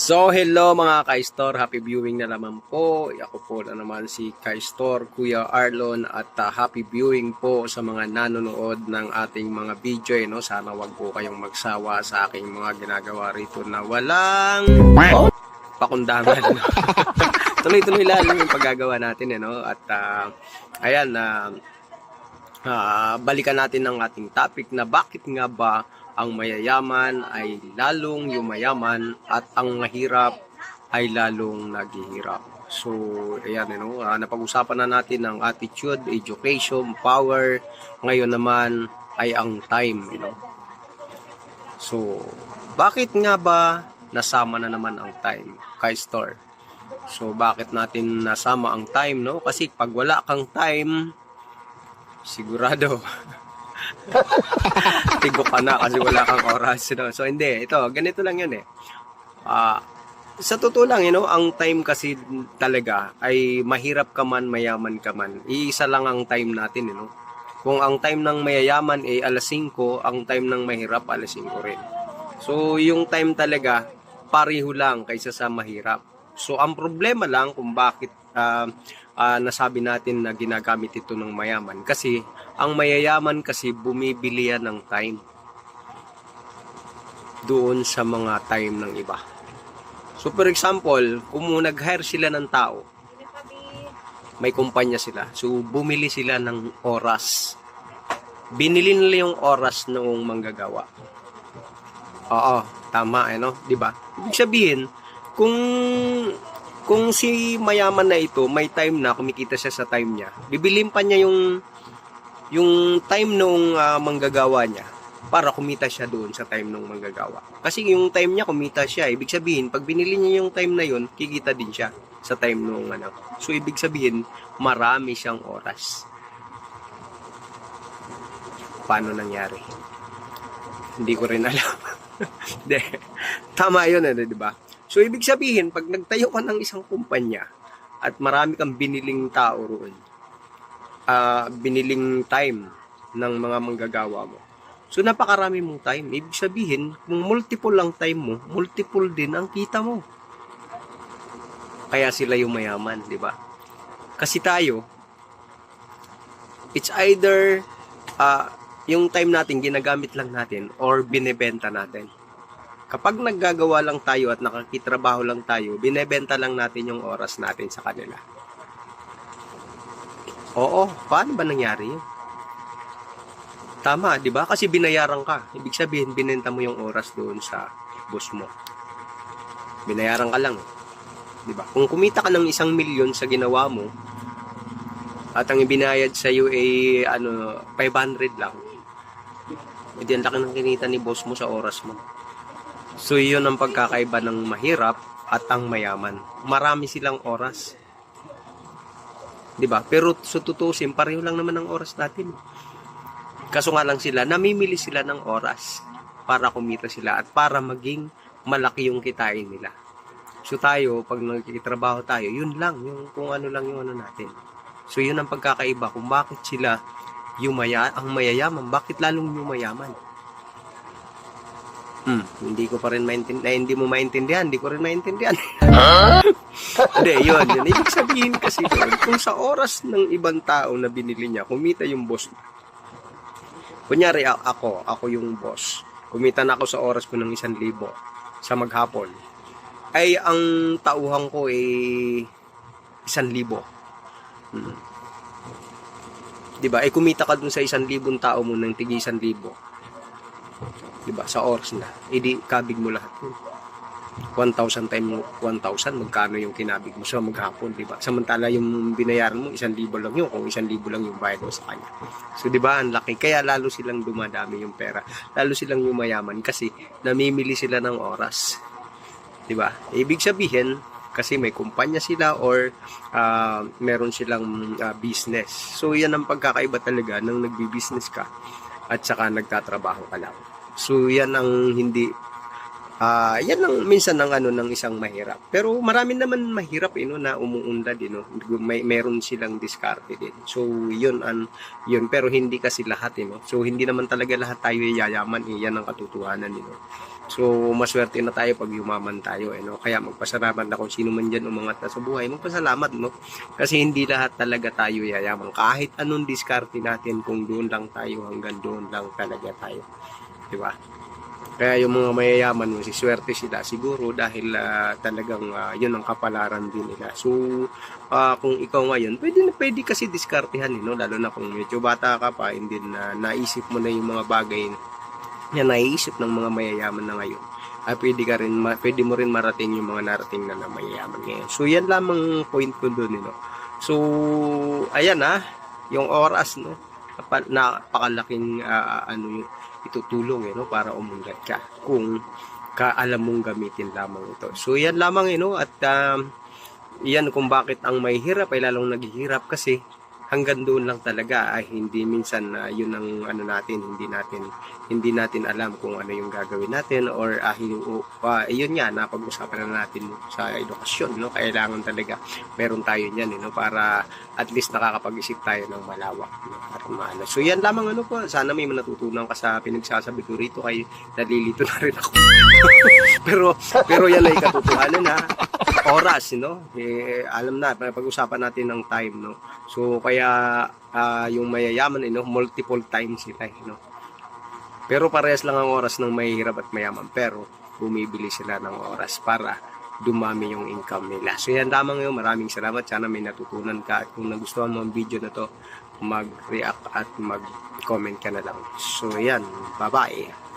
So, hello mga ka-store. Happy viewing na naman po. Ako po na naman si ka-store, Kuya Arlon. At ah, happy viewing po sa mga nanonood ng ating mga video. eh, No? Sana wag po kayong magsawa sa aking mga ginagawa rito na walang pakundangan. Tuloy-tuloy lalo yung paggagawa natin. Eh, no? At ah, ayan, na balikan natin ang ating topic na bakit nga ba ang mayayaman ay lalong yumayaman at ang mahirap ay lalong naghihirap. So, ayan, you know, ah, napag-usapan na natin ang attitude, education, power. Ngayon naman ay ang time, you know. So, bakit nga ba nasama na naman ang time kay Store? So, bakit natin nasama ang time, no? Kasi pag wala kang time, sigurado tigo ka na kasi wala kang oras. No? So, hindi. Ito, ganito lang yun eh. Ah, sa totoo lang, you know, ang time kasi talaga ay mahirap ka man, mayaman ka man. Iisa lang ang time natin, you know. Kung ang time ng mayayaman ay alas 5, ang time ng mahirap alas 5 rin. So, yung time talaga, pareho lang kaysa sa mahirap. So, ang problema lang kung bakit ah, ah, nasabi natin na ginagamit ito ng mayaman. Kasi, ang mayayaman kasi bumibili yan ng time doon sa mga time ng iba. So, for example, kung nag-hire sila ng tao, may kumpanya sila. So, bumili sila ng oras. Binili nila yung oras noong manggagawa. Oo, tama, eh, no? Di ba? Ibig sabihin, kung kung si mayaman na ito, may time na, kumikita siya sa time niya, bibilin pa niya yung yung time nung ah, manggagawa niya para kumita siya doon sa time nung manggagawa. Kasi yung time niya, kumita siya. Ibig sabihin, pag binili niya yung time na yun, kikita din siya sa time nung ano. So, ibig sabihin, marami siyang oras. Paano nangyari? Hindi ko rin alam. Hindi. Tama yun, ano, di ba? So, ibig sabihin, pag nagtayo ka ng isang kumpanya at marami kang biniling tao roon, ah biniling time ng mga manggagawa mo. So, napakarami mong time. Ibig sabihin, kung multiple lang time mo, multiple din ang kita mo. Kaya sila yung mayaman, di ba? Kasi tayo, it's either ah yung time natin ginagamit lang natin or binebenta natin. Kapag naggagawa lang tayo at nakakitrabaho lang tayo, binebenta lang natin yung oras natin sa kanila. Oo, paano ba nangyari yun? Tama, di ba? Kasi binayaran ka. Ibig sabihin, binenta mo yung oras doon sa boss mo. Binayaran ka lang. Di ba? Kung kumita ka ng isang milyon sa ginawa mo, at ang ibinayad sa iyo ay ano, 500 lang, hindi ang laki ng kinita ni boss mo sa oras mo. So, yun ang pagkakaiba ng mahirap at ang mayaman. Marami silang oras. 'Di ba? Pero sa tutusin, pareho lang naman ang oras natin. Kaso nga lang sila, namimili sila ng oras para kumita sila at para maging malaki yung kitain nila. So tayo, pag nagkitrabaho tayo, yun lang, yung kung ano lang yung ano natin. So yun ang pagkakaiba kung bakit sila yumaya, ang mayayaman, bakit lalong yumayaman. Hmm, hindi ko pa rin maintindihan, hindi mo maintindihan, hindi ko rin maintindihan. Hindi, yun, yun. Ibig sabihin kasi doon, kung sa oras ng ibang tao na binili niya, kumita yung boss. Kunyari, ako, ako yung boss. Kumita na ako sa oras ko ng isang libo sa maghapon. Ay, ang tauhan ko ay isang libo. Hmm. Diba? Ay, kumita ka dun sa isang libong tao mo ng tigi isang libo. Diba? Sa oras na. Edi, kabig mo lahat yun. 1,000 time 1,000, magkano yung kinabig mo sa maghapon, di ba? Samantala yung binayaran mo, 1,000 lang yun, kung 1,000 lang yung bayad mo sa kanya. So, di ba, ang laki. Kaya lalo silang dumadami yung pera. Lalo silang yumayaman kasi namimili sila ng oras. Di ba? Ibig sabihin, kasi may kumpanya sila or ah, meron silang ah, business. So, yan ang pagkakaiba talaga nang nagbi-business ka at saka nagtatrabaho ka lang. So, yan ang hindi Ah, yan ang minsan ng ano ng isang mahirap. Pero marami naman mahirap eh, na umuunlad eh, no. May meron silang diskarte din. So, yun an yun pero hindi kasi lahat eh, no. So, hindi naman talaga lahat tayo yayaman eh. Yan ang katotohanan eh, no. So, maswerte na tayo pag yumaman tayo, eh, no? Kaya magpasalamat na kung sino man dyan umangat na sa buhay. Magpasalamat, no? Kasi hindi lahat talaga tayo yayaman. Kahit anong diskarte natin, kung doon lang tayo, hanggang doon lang talaga tayo. Di ba? Kaya yung mga mayayaman mo, si swerte sila siguro dahil ah, talagang ah, yun ang kapalaran din nila. So, ah, kung ikaw ngayon, pwede na pwede kasi diskartehan, eh, no? lalo na kung medyo bata ka pa, hindi na naisip mo na yung mga bagay na naiisip ng mga mayayaman na ngayon. Ah, pwede ka rin, ma- pwede mo rin marating yung mga narating na, na mayayaman ngayon. So, yan lamang point ko doon, eh, no? So, ayan ah, yung oras, no? Napa- Napakalaking ah, ano yung itutulong eh, no? para umunlad ka kung kaalam mong gamitin lamang ito. So yan lamang eh, no? at um, yan kung bakit ang may hirap ay lalong naghihirap kasi hanggang doon lang talaga ay hindi minsan na yun ang ano natin hindi natin hindi natin alam kung ano yung gagawin natin or ah, hin- uh, yun nga napag-usapan na natin sa edukasyon no kailangan talaga meron tayo niyan eh, no para at least nakakapag-isip tayo ng malawak no? at maano. So yan lamang ano po, sana may natutunan ka sa pinagsasabi ko rito kay nalilito na rin ako. pero pero yan ay katotohanan na oras, no? Eh, alam na, pag-usapan natin ng time, no? So kaya ah, yung mayayaman, eh, no? multiple times sila, no? Pero parehas lang ang oras ng mahihirap at mayaman, pero bumibili sila ng oras para dumami yung income nila. So yan lamang yun. Maraming salamat. Sana may natutunan ka. At kung nagustuhan mo ang video na to, mag-react at mag-comment ka na lang. So yan. Bye-bye.